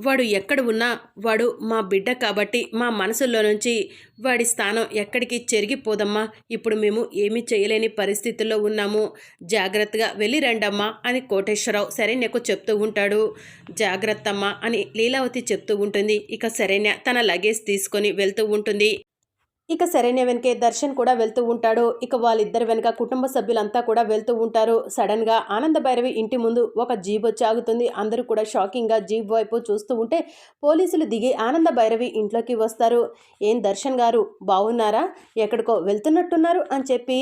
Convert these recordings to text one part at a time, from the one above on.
వాడు ఎక్కడ ఉన్నా వాడు మా బిడ్డ కాబట్టి మా మనసులో నుంచి వాడి స్థానం ఎక్కడికి చెరిగిపోదమ్మా. ఇప్పుడు మేము ఏమీ చేయలేని పరిస్థితుల్లో ఉన్నాము. జాగ్రత్తగా వెళ్ళి రండమ్మా అని కోటేశ్వరరావు శరణ్యకు చెప్తూ ఉంటాడు. జాగ్రత్తమ్మా అని లీలావతి చెప్తూ ఉంటుంది. ఇక శరణ్య తన లగేజ్ తీసుకొని వెళ్తూ ఉంటుంది. ఇక శరణ్య వెనకే దర్శన్ కూడా వెళ్తూ ఉంటాడు. ఇక వాళ్ళిద్దరి వెనక కుటుంబ సభ్యులంతా కూడా వెళ్తూ ఉంటారు. సడన్గా ఆనంద భైరవి ఇంటి ముందు ఒక జీప్ వచ్చి ఆగుతుంది. అందరూ కూడా షాకింగ్గా జీప్ వైపు చూస్తూ ఉంటే పోలీసులు దిగి ఆనంద భైరవి ఇంట్లోకి వస్తారు. ఏం దర్శన్ గారు బాగున్నారా ఎక్కడికో వెళ్తున్నట్టున్నారు అని చెప్పి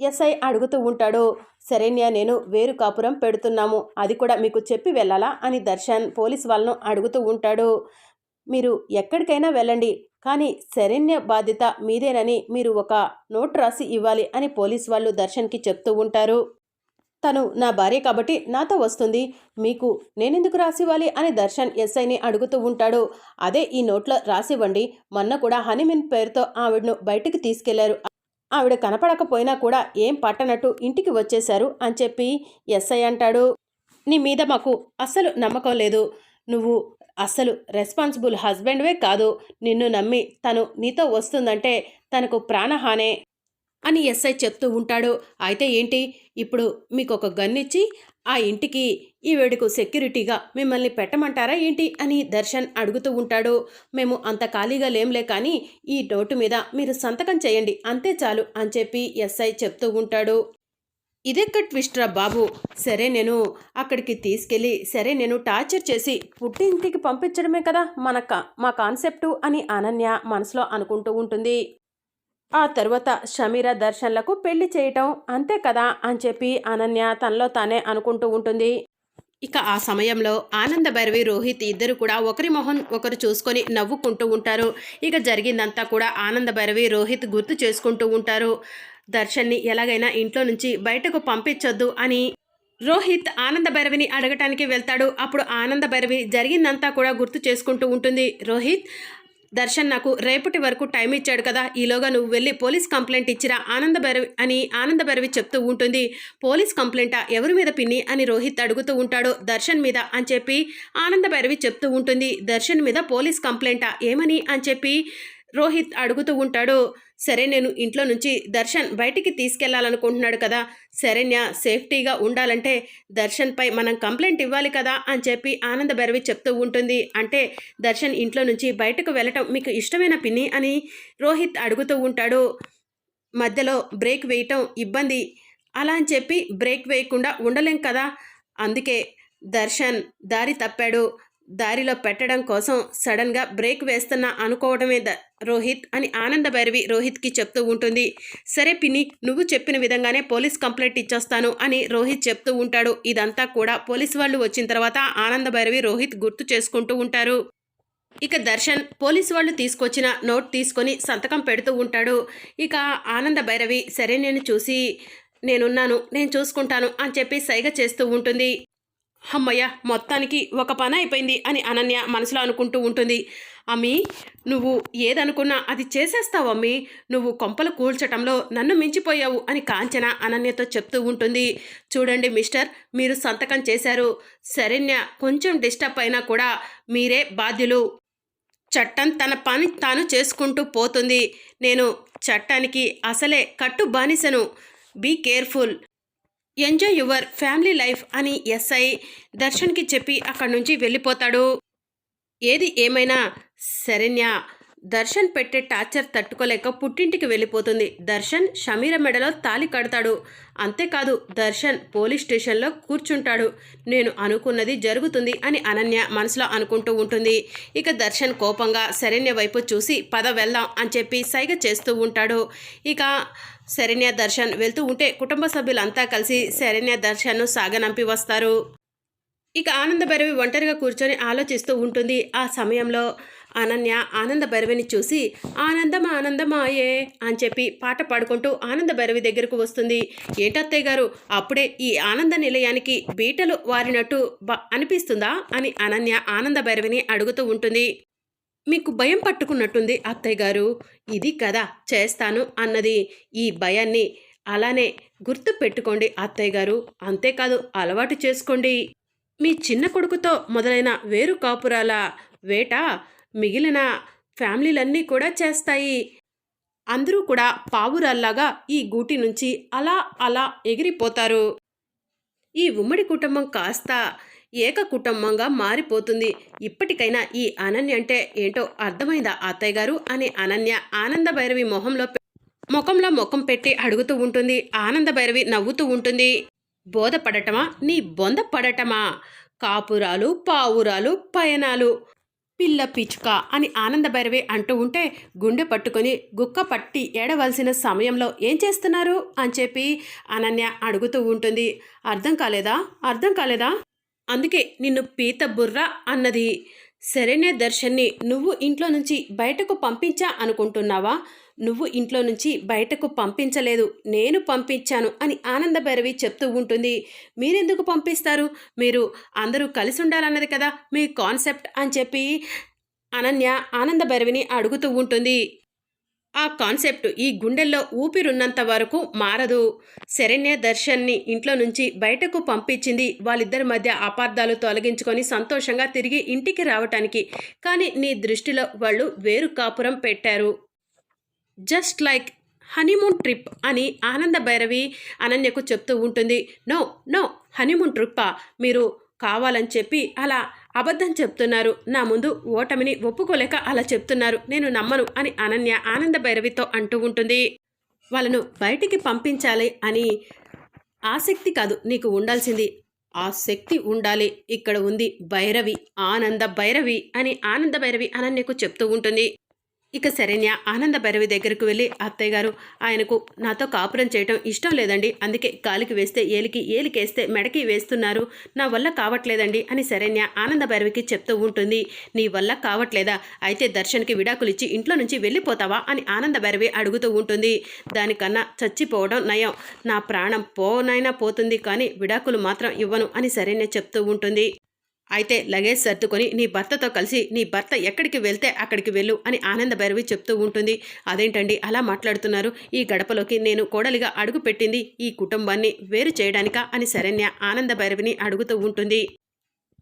ఎస్ఐ అడుగుతూ ఉంటాడు. శరణ్య నేను వేరు కాపురం పెడుతున్నాము. అది కూడా మీకు చెప్పి వెళ్ళాలా? అని దర్శన్ పోలీస్ వాళ్ళను అడుగుతూ ఉంటాడు. మీరు ఎక్కడికైనా వెళ్ళండి. కానీ శరణ్య బాధ్యత మీదేనని మీరు ఒక నోట్ రాసి ఇవ్వాలి అని పోలీస్ వాళ్ళు దర్శన్కి చెప్తూ ఉంటారు. తను నా భార్య కాబట్టి నాతో వస్తుంది. మీకు నేనెందుకు రాసివ్వాలి అని దర్శన్ ఎస్ఐని అడుగుతూ ఉంటాడు. అదే ఈ నోట్లో రాసివ్వండి మొన్న కూడా హనీమీన్ పేరుతో ఆవిడను బయటికి తీసుకెళ్ళారు. ఆవిడ కనపడకపోయినా కూడా ఏం పట్టనట్టు ఇంటికి వచ్చేశారు అని చెప్పి ఎస్ఐ అంటాడు. నీ మీద మాకు అస్సలు నమ్మకం లేదు. నువ్వు అస్సలు రెస్పాన్సిబుల్ హస్బెండ్వే కాదు. నిన్ను నమ్మి తను నీతో వస్తుందంటే తనకు ప్రాణహానే అని ఎస్ఐ చెప్తూ ఉంటాడు. అయితే ఏంటి? ఇప్పుడు మీకు ఒక గన్ ఇచ్చి ఆ ఇంటికి ఈ వేడుకు సెక్యూరిటీగా మిమ్మల్ని పెట్టమంటారా ఏంటి అని దర్శన్ అడుగుతూ ఉంటాడు. మేము అంత ఖాళీగా లేంలే కానీ ఈ నోటు మీద మీరు సంతకం చేయండి అంతే చాలు అని చెప్పి ఎస్ఐ చెప్తూ ఉంటాడు. ఇదెక్క ట్విస్ట్రా బాబు. సరే నేను అక్కడికి తీసుకెళ్ళి సరే నేను టార్చర్ చేసి పుట్టింటికి పంపించడమే కదా మన కా మా కాన్సెప్టు అని అనన్య మనసులో అనుకుంటూ ఉంటుంది. ఆ తర్వాత షమీరా దర్శన్లకు పెళ్ళి చేయటం అంతే కదా అని చెప్పి అనన్య తనలో తానే అనుకుంటూ ఉంటుంది. ఇక ఆ సమయంలో ఆనంద భైరవి రోహిత్ ఇద్దరు కూడా ఒకరి మొహం ఒకరు చూసుకొని నవ్వుకుంటూ ఉంటారు. ఇక జరిగిందంతా కూడా ఆనంద భైరవి రోహిత్ గుర్తు చేసుకుంటూ ఉంటారు. దర్శన్ని ఎలాగైనా ఇంట్లో నుంచి బయటకు పంపించొద్దు అని రోహిత్ ఆనంద భైరవిని అడగటానికి వెళ్తాడు. అప్పుడు ఆనంద భైరవి జరిగిందంతా కూడా గుర్తు చేసుకుంటూ ఉంటుంది. రోహిత్ దర్శన్ నాకు రేపటి వరకు టైం ఇచ్చాడు కదా ఈలోగా నువ్వు వెళ్ళి పోలీస్ కంప్లైంట్ ఇచ్చిరా ఆనంద భైరవి అని ఆనంద భైరవి చెప్తూ ఉంటుంది. పోలీస్ కంప్లైంటా ఎవరి మీద పిన్ని అని రోహిత్ అడుగుతూ ఉంటాడు. దర్శన్ మీద అని చెప్పి ఆనంద భైరవి చెప్తూ ఉంటుంది. దర్శన్ మీద పోలీస్ కంప్లైంటా ఏమని అని చెప్పి రోహిత్ అడుగుతూ ఉంటాడు సరే నేను ఇంట్లో నుంచి దర్శన్ బయటికి తీసుకెళ్ళాలనుకుంటున్నాడు కదా శరణ్య సేఫ్టీగా ఉండాలంటే దర్శన్పై మనం కంప్లైంట్ ఇవ్వాలి కదా అని చెప్పి ఆనంద భైరవి చెప్తూ ఉంటుంది. అంటే దర్శన్ ఇంట్లో నుంచి బయటకు వెళ్ళటం మీకు ఇష్టమైన పిన్ని అని రోహిత్ అడుగుతూ ఉంటాడు. మధ్యలో బ్రేక్ వేయటం ఇబ్బంది. అలా అని చెప్పి బ్రేక్ వేయకుండా ఉండలేం కదా. అందుకే దర్శన్ దారి తప్పాడు. దారిలో పెట్టడం కోసం సడన్గా బ్రేక్ వేస్తున్నా అనుకోవడమే ద రోహిత్ అని ఆనంద భైరవి రోహిత్కి చెప్తూ ఉంటుంది. సరే పిన్ని నువ్వు చెప్పిన విధంగానే పోలీస్ కంప్లైంట్ ఇచ్చేస్తాను అని రోహిత్ చెప్తూ ఉంటాడు. ఇదంతా కూడా పోలీస్ వాళ్ళు వచ్చిన తర్వాత ఆనంద భైరవి రోహిత్ గుర్తు చేసుకుంటూ ఉంటారు. ఇక దర్శన్ పోలీసు వాళ్ళు తీసుకొచ్చిన నోట్ తీసుకొని సంతకం పెడుతూ ఉంటాడు. ఇక ఆనంద భైరవి సరే నేను చూసి నేనున్నాను నేను చూసుకుంటాను అని చెప్పి సైగ చేస్తూ ఉంటుంది. అమ్మయ్య మొత్తానికి ఒక పని అయిపోయింది అని అనన్య మనసులో అనుకుంటూ ఉంటుంది. అమ్మి నువ్వు ఏదనుకున్నా అది చేసేస్తావు అమ్మి. నువ్వు కొంపలు కూల్చటంలో నన్ను మించిపోయావు అని కాంచన అనన్యతో చెప్తూ ఉంటుంది. చూడండి మిస్టర్ మీరు సంతకం చేశారు. శరణ్య కొంచెం డిస్టర్బ్ అయినా కూడా మీరే బాధ్యులు. చట్టం తన పని తాను చేసుకుంటూ పోతుంది. నేను చట్టానికి అసలే కట్టు బానిసను be careful. Enjoy your family life అని ఎస్ఐ దర్శన్కి చెప్పి అక్కడి నుంచి వెళ్ళిపోతాడు. ఏది ఏమైనా శరణ్య దర్శన్ పెట్టే టార్చర్ తట్టుకోలేక పుట్టింటికి వెళ్ళిపోతుంది. దర్శన్ షమీర మెడలో తాలి కడతాడు. అంతేకాదు దర్శన్ పోలీస్ స్టేషన్లో కూర్చుంటాడు. నేను అనుకున్నది జరుగుతుంది అని అనన్య మనసులో అనుకుంటూ ఉంటుంది. ఇక దర్శన్ కోపంగా శరణ్య వైపు చూసి పద వెళ్దాం అని చెప్పి సైగ చేస్తూ ఉంటాడు. ఇక శరణ్య దర్శన్ వెళ్తూ ఉంటే కుటుంబ సభ్యులంతా కలిసి శరణ్య దర్శన్ను సాగనంపి వస్తారు. ఇక ఆనందభైరవి ఒంటరిగా కూర్చొని ఆలోచిస్తూ ఉంటుంది. ఆ సమయంలో అనన్య ఆనంద భైరవిని చూసి ఆనందం ఆనందమాయే అని చెప్పి పాట పాడుకుంటూ ఆనంద భైరవి దగ్గరకు వస్తుంది. ఏంటత్తయ్య గారు అప్పుడే ఈ ఆనంద నిలయానికి బీటలు వారినట్టు బ అనిపిస్తుందా? అని అనన్య ఆనంద భైరవిని అడుగుతూ ఉంటుంది. మీకు భయం పట్టుకున్నట్టుంది అత్తయ్య గారు. ఇది కదా చేస్తాను అన్నది. ఈ భయాన్ని అలానే గుర్తు పెట్టుకోండి అత్తయ్య గారు. అంతేకాదు అలవాటు చేసుకోండి. మీ చిన్న కొడుకుతో మొదలైన వేరు కాపురాల వేట మిగిలిన ఫ్యామిలీలన్నీ కూడా చేస్తాయి. అందరూ కూడా పావురాల్లాగా ఈ గూటి నుంచి అలా అలా ఎగిరిపోతారు. ఈ ఉమ్మడి కుటుంబం కాస్త ఏక కుటుంబంగా మారిపోతుంది. ఇప్పటికైనా ఈ అనన్య అంటే ఏంటో అర్థమైందా అత్తయ్య గారు అని అనన్య ఆనంద భైరవి మొహంలో పె- ముఖంలో ముఖం పెట్టి అడుగుతూ ఉంటుంది. ఆనంద భైరవి నవ్వుతూ ఉంటుంది. బోధపడటమా? నీ బొంద పడటమా? కాపురాలు పావురాలు పయనాలు. పిల్ల పిచ్చుక అని ఆనందభైరవి అంటూ ఉంటే గుండె పట్టుకొని గుక్క పట్టి ఏడవలసిన సమయంలో ఏం చేస్తున్నారు? అని చెప్పి అనన్య అడుగుతూ ఉంటుంది. అర్థం కాలేదా? అర్థం కాలేదా? అందుకే నిన్ను పీత బుర్ర అన్నది. సరేనే దర్శన్ని నువ్వు ఇంట్లో నుంచి బయటకు పంపించా అనుకుంటున్నావా? నువ్వు ఇంట్లో నుంచి బయటకు పంపించలేదు నేను పంపించాను అని ఆనందభైరవి చెప్తూ ఉంటుంది. మీరెందుకు పంపిస్తారు? మీరు అందరూ కలిసి ఉండాలన్నది కదా మీ కాన్సెప్ట్ అని చెప్పి అనన్య ఆనందభైరవిని అడుగుతూ ఉంటుంది. ఆ కాన్సెప్ట్ ఈ గుండెల్లో ఊపిరున్నంత వరకు మారదు. శరణ్య దర్శన్ని ఇంట్లో నుంచి బయటకు పంపించింది వాళ్ళిద్దరి మధ్య అపార్థాలు తొలగించుకొని సంతోషంగా తిరిగి ఇంటికి రావటానికి. కానీ నీ దృష్టిలో వాళ్ళు వేరు కాపురం పెట్టారు. జస్ట్ లైక్ హనీమూన్ ట్రిప్ అని ఆనంద భైరవి అనన్యకు చెప్తూ ఉంటుంది. నో నో హనీమూన్ ట్రిప్పా? మీరు కావాలని చెప్పి అలా అబద్ధం చెప్తున్నారు. నా ముందు ఓటమిని ఒప్పుకోలేక అలా చెప్తున్నారు. నేను నమ్మను అని అనన్య ఆనంద భైరవితో అంటూ ఉంటుంది. వాళ్ళను బయటికి పంపించాలి అని ఆసక్తి కాదు నీకు ఉండాల్సింది. ఆ శక్తి ఉండాలి. ఇక్కడ ఉంది భైరవి ఆనంద భైరవి అని ఆనంద భైరవి అనన్యకు చెప్తూ ఉంటుంది. ఇక శరణ్య ఆనంద భైరవి దగ్గరకు వెళ్ళి అత్తయ్య గారు ఆయనకు నాతో కాపురం చేయటం ఇష్టం లేదండి. అందుకే కాలికి వేస్తే ఏలికి ఏలికేస్తే మెడకి వేస్తున్నారు. నా వల్ల కావట్లేదండి అని శరణ్య ఆనంద భైరవికి చెప్తూ ఉంటుంది. నీ వల్ల కావట్లేదా? అయితే దర్శన్కి విడాకులు ఇచ్చి ఇంట్లో నుంచి వెళ్ళిపోతావా? అని ఆనంద భైరవి అడుగుతూ ఉంటుంది. దానికన్నా చచ్చిపోవడం నయం. నా ప్రాణం పోనైనా పోతుంది కానీ విడాకులు మాత్రం ఇవ్వను అని శరణ్య చెప్తూ ఉంటుంది. అయితే లగేజ్ సర్దుకొని నీ భర్తతో కలిసి నీ భర్త ఎక్కడికి వెళ్తే అక్కడికి వెళ్ళు అని ఆనంద భైరవి చెప్తూ ఉంటుంది. అదేంటండి? అలా మాట్లాడుతున్నారు. ఈ గడపలోకి నేను కోడలిగా అడుగు పెట్టింది ఈ కుటుంబాన్ని వేరు చేయడానికా అని శరణ్య ఆనంద భైరవిని అడుగుతూ ఉంటుంది.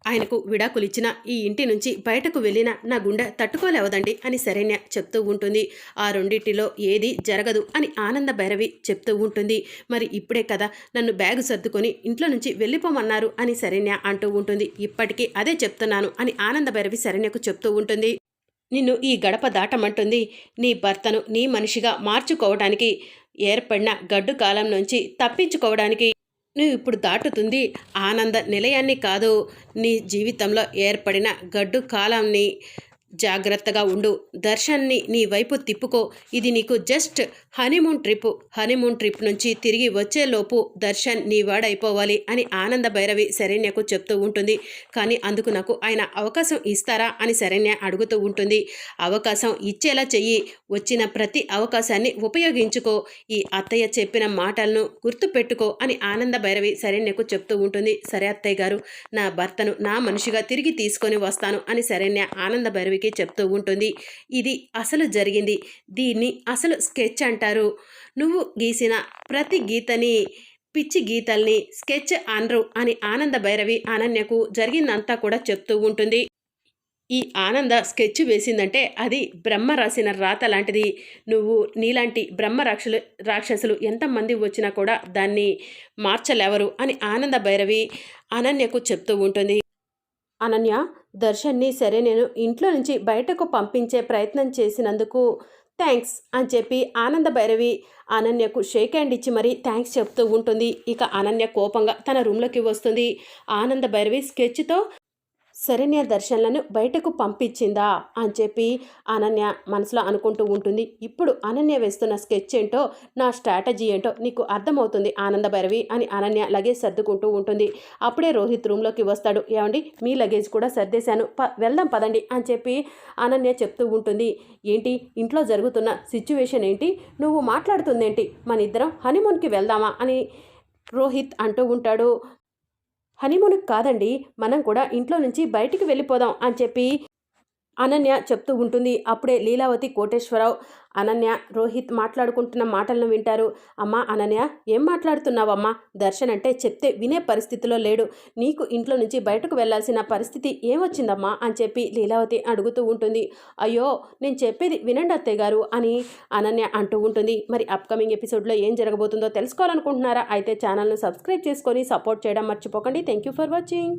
ఆయనకు విడాకులు ఇచ్చిన ఈ ఇంటి నుంచి బయటకు వెళ్ళిన నా గుండె తట్టుకోలేవదండి అని శరణ్య చెప్తూ ఉంటుంది. ఆ రెండింటిలో ఏది జరగదు అని ఆనంద భైరవి చెప్తూ ఉంటుంది. మరి ఇప్పుడే కదా నన్ను బ్యాగు సర్దుకొని ఇంట్లో నుంచి వెళ్ళిపోమన్నారు అని శరణ్య అంటూ ఉంటుంది. ఇప్పటికీ అదే చెప్తున్నాను అని ఆనంద భైరవి శరణ్యకు చెప్తూ ఉంటుంది. నిన్ను ఈ గడప దాటమంటుంది. నీ భర్తను నీ మనిషిగా మార్చుకోవడానికి ఏర్పడిన గడ్డు కాలం నుంచి తప్పించుకోవడానికి నువ్వు ఇప్పుడు దాటుతుంది ఆనంద నిలయాన్ని కాదు. నీ జీవితంలో ఏర్పడిన గడ్డు కాలాన్ని జాగ్రత్తగా ఉండు. దర్శన్ని నీ వైపు తిప్పుకో. ఇది నీకు just honeymoon trip. Honeymoon trip నుంచి తిరిగి వచ్చేలోపు దర్శన్ నీ వాడైపోవాలి అని ఆనంద భైరవి శరణ్యకు చెప్తూ ఉంటుంది. కానీ అందుకు నాకు ఆయన అవకాశం ఇస్తారా అని శరణ్య అడుగుతూ ఉంటుంది. అవకాశం ఇచ్చేలా చెయ్యి. వచ్చిన ప్రతి అవకాశాన్ని ఉపయోగించుకో. ఈ అత్తయ్య చెప్పిన మాటలను గుర్తుపెట్టుకో అని ఆనంద భైరవి శరణ్యకు చెప్తూ ఉంటుంది. సరే అత్తయ్య గారు నా భర్తను నా మనిషిగా తిరిగి తీసుకొని వస్తాను అని శరణ్య ఆనంద భైరవి భైరవికి చెప్తూ ఉంటుంది. ఇది అసలు జరిగింది. దీన్ని అసలు స్కెచ్ అంటారు. నువ్వు గీసిన ప్రతి గీతని పిచ్చి గీతల్ని స్కెచ్ అనరు అని ఆనంద భైరవి అనన్యకు జరిగిందంతా కూడా చెప్తూ ఉంటుంది. ఈ ఆనంద స్కెచ్ వేసిందంటే అది బ్రహ్మ రాసిన రాత లాంటిది. నువ్వు నీలాంటి బ్రహ్మ రాక్షలు రాక్షసులు ఎంతమంది వచ్చినా కూడా దాన్ని మార్చలేవరు అని ఆనంద భైరవి అనన్యకు చెప్తూ ఉంటుంది. అనన్య దర్శన్ని సరే నేను ఇంట్లో నుంచి బయటకు పంపించే ప్రయత్నం చేసినందుకు థ్యాంక్స్ అని చెప్పి ఆనంద భైరవి అనన్యకు షేక్ హ్యాండ్ ఇచ్చి మరీ థ్యాంక్స్ చెప్తూ ఉంటుంది. ఇక అనన్య కోపంగా తన రూమ్లోకి వస్తుంది. ఆనంద భైరవి స్కెచ్తో శరణ్య దర్శన్లను బయటకు పంపించిందా అని చెప్పి అనన్య మనసులో అనుకుంటూ ఉంటుంది. ఇప్పుడు అనన్య వేస్తున్న స్కెచ్ ఏంటో నా స్ట్రాటజీ ఏంటో నీకు అర్థమవుతుంది ఆనంద భైరవి అని అనన్య లగేజ్ సర్దుకుంటూ ఉంటుంది. అప్పుడే రోహిత్ రూమ్లోకి వస్తాడు. ఏమండి మీ లగేజ్ కూడా సర్దేశాను. ప వెళ్దాం పదండి అని చెప్పి అనన్య చెప్తూ ఉంటుంది. ఏంటి ఇంట్లో జరుగుతున్న సిచ్యువేషన్ ఏంటి? నువ్వు మాట్లాడుతుందేంటి? మన ఇద్దరం హనీమూన్కి వెళ్దామా అని రోహిత్ అంటూ ఉంటాడు. హనీమూన్కి కాదండి మనం కూడా ఇంట్లో నుంచి బయటికి వెళ్ళిపోదాం అని చెప్పి అనన్య చెప్తూ ఉంటుంది. అప్పుడే లీలావతి కోటేశ్వరరావు అనన్య రోహిత్ మాట్లాడుకుంటున్న మాటలను వింటారు. అమ్మా అనన్య ఏం మాట్లాడుతున్నావమ్మా? దర్శన్ అంటే చెప్తే వినే పరిస్థితిలో లేడు. నీకు ఇంట్లో నుంచి బయటకు వెళ్ళాల్సిన పరిస్థితి ఏమొచ్చిందమ్మా? అని చెప్పి లీలావతి అడుగుతూ ఉంటుంది. అయ్యో నేను చెప్పేది వినండి అత్తయ్య గారు అని అనన్య అంటూ ఉంటుంది. మరి అప్కమింగ్ ఎపిసోడ్లో ఏం జరగబోతుందో తెలుసుకోవాలనుకుంటున్నారా? అయితే ఛానల్ను సబ్స్క్రైబ్ చేసుకొని సపోర్ట్ చేయడం మర్చిపోకండి. Thank you for watching